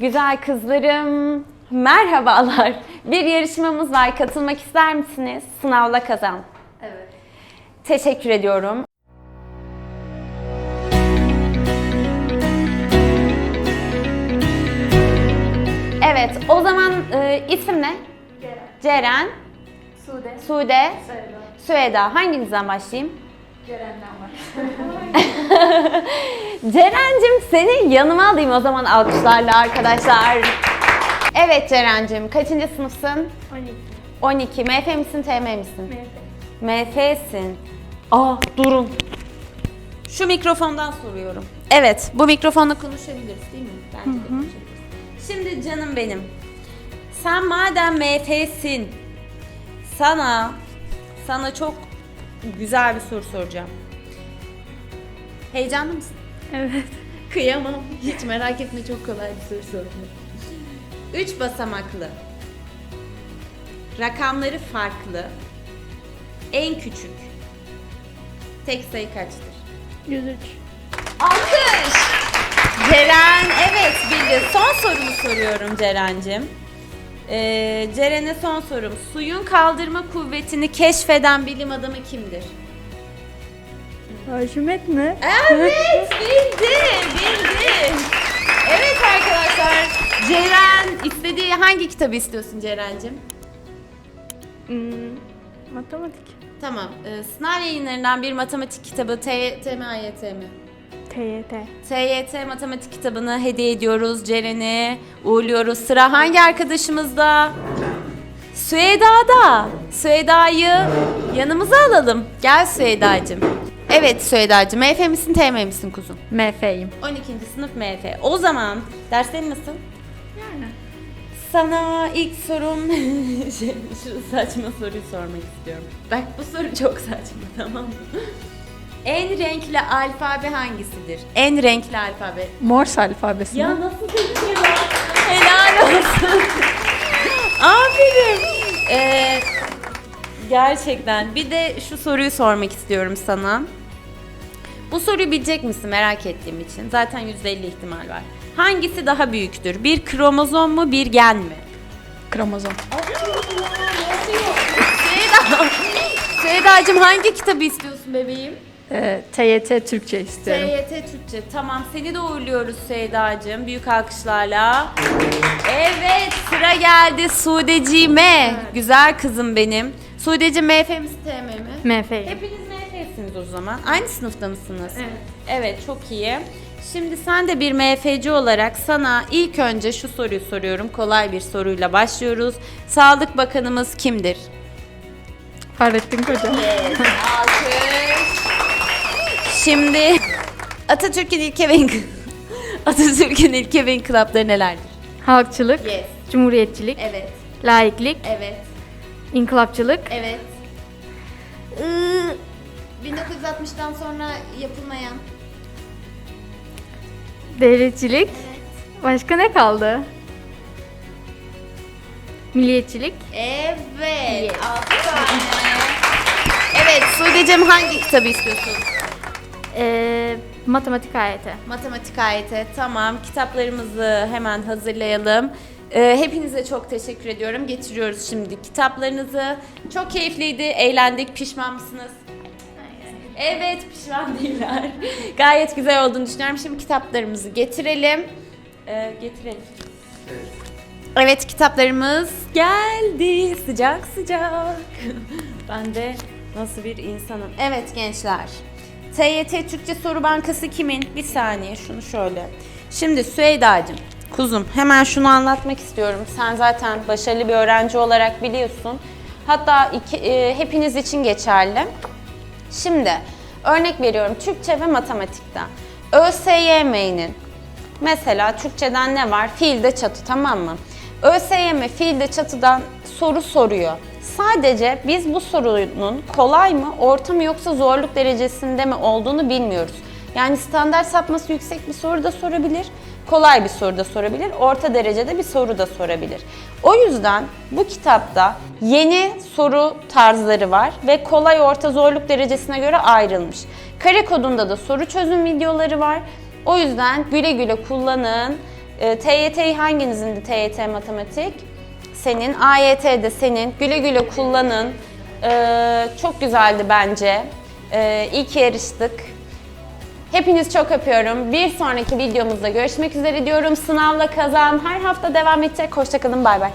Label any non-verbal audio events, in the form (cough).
Güzel kızlarım, merhabalar. Bir yarışmamız var. Katılmak ister misiniz? Sınavla kazan. Evet. Teşekkür ediyorum. Evet, o zaman e, isim ne? Ceren. Ceren, Sude. Sude, Sayılı. Süheda. Hanginizden başlayayım? Ceren'den var. (laughs) Ceren'cim seni yanıma alayım o zaman alkışlarla arkadaşlar. Evet Ceren'cim, kaçıncı sınıfsın? 12. 12. MF misin, TM misin? MF. MF'sin. Aa durun. Şu mikrofondan soruyorum. Evet, bu mikrofonla konuşabiliriz değil mi? Bence. Şimdi canım benim. Sen madem MF'sin, sana sana çok güzel bir soru soracağım. Heyecanlı mısın? Evet. (laughs) Kıyamam. Hiç merak etme çok kolay bir soru sordum. Üç basamaklı. Rakamları farklı. En küçük. Tek sayı kaçtır? 103. Alkış! Ceren evet bildi. Son sorumu soruyorum Ceren'cim. Ee, Ceren'e son sorum. Suyun kaldırma kuvvetini keşfeden bilim adamı kimdir? Arşimet mi? Evet bildi bildi. Evet arkadaşlar Ceren istediği hangi kitabı istiyorsun Ceren'cim? Hmm, matematik. Tamam e, sınav yayınlarından bir matematik kitabı TYT mi AYT mi? TYT. TYT matematik kitabını hediye ediyoruz Ceren'e. Uğurluyoruz. Sıra hangi arkadaşımızda? Süheyda'da. Süheyda'yı yanımıza alalım. Gel Süheyda'cığım. Evet Süheyda'cığım. MF misin TM misin kuzum? MF'yim. 12. sınıf MF. O zaman derslerin nasıl? Yani. Sana ilk sorum şey, (laughs) şu saçma soruyu sormak istiyorum. Bak bu soru çok saçma tamam mı? En renkli alfabe hangisidir? En renkli alfabe. Morse alfabesi Ya nasıl dedin ya? Helal olsun. (laughs) Aferin. Ee, gerçekten. Bir de şu soruyu sormak istiyorum sana. Bu soruyu bilecek misin merak ettiğim için. Zaten %50 ihtimal var. Hangisi daha büyüktür? Bir kromozom mu bir gen mi? Kromozom. Seyda. Seyda'cığım hangi kitabı istiyorsun bebeğim? Ee, TYT Türkçe istiyorum. TYT Türkçe. Tamam seni de uğurluyoruz Seyda'cığım. Büyük alkışlarla. Evet sıra geldi Sudeciğime. Güzel kızım benim. Sudeciğim MF misin TM mi? MF'yim. Hepiniz MF'siniz o zaman. Aynı sınıfta mısınız? Evet. Evet çok iyi. Şimdi sen de bir MF'ci olarak sana ilk önce şu soruyu soruyorum. Kolay bir soruyla başlıyoruz. Sağlık Bakanımız kimdir? Fahrettin Koca. Alkış. Şimdi Atatürk'ün ilke ve (laughs) Atatürk'ün ilke ve inkılapları nelerdir? Halkçılık, Yes. cumhuriyetçilik, Evet, laiklik, evet, inkılapçılık, evet. Iı, 1960'tan sonra yapılmayan. devletçilik. Başka ne kaldı? Milliyetçilik. Evet. Yes. tane. Evet, Sude'cim hangi kitabı istiyorsun? Ee, matematik ayeti. Matematik ayeti. Tamam. Kitaplarımızı hemen hazırlayalım. Ee, hepinize çok teşekkür ediyorum. Getiriyoruz şimdi kitaplarınızı. Çok keyifliydi. Eğlendik. Pişman mısınız? Evet, pişman değiller. (laughs) Gayet güzel olduğunu düşünüyorum. Şimdi kitaplarımızı getirelim. Ee, getirelim. Evet, kitaplarımız geldi. Sıcak sıcak. (laughs) ben de nasıl bir insanım. Evet gençler. TYT Türkçe Soru Bankası kimin? Bir saniye şunu şöyle. Şimdi Süheyda'cığım, kuzum hemen şunu anlatmak istiyorum. Sen zaten başarılı bir öğrenci olarak biliyorsun. Hatta iki, e, hepiniz için geçerli. Şimdi örnek veriyorum Türkçe ve matematikten. ÖSYM'nin mesela Türkçeden ne var? Fiilde çatı tamam mı? ÖSYM fiilde çatıdan soru soruyor. Sadece biz bu sorunun kolay mı, orta mı yoksa zorluk derecesinde mi olduğunu bilmiyoruz. Yani standart sapması yüksek bir soru da sorabilir, kolay bir soru da sorabilir, orta derecede bir soru da sorabilir. O yüzden bu kitapta yeni soru tarzları var ve kolay orta zorluk derecesine göre ayrılmış. Kare kodunda da soru çözüm videoları var. O yüzden güle güle kullanın. E, TYT'yi hanginizindi TYT matematik? Senin. AYT de senin. Güle güle kullanın. E, çok güzeldi bence. E, iyi ki yarıştık. Hepiniz çok öpüyorum. Bir sonraki videomuzda görüşmek üzere diyorum. Sınavla kazan her hafta devam edecek. Hoşçakalın. Bay bay.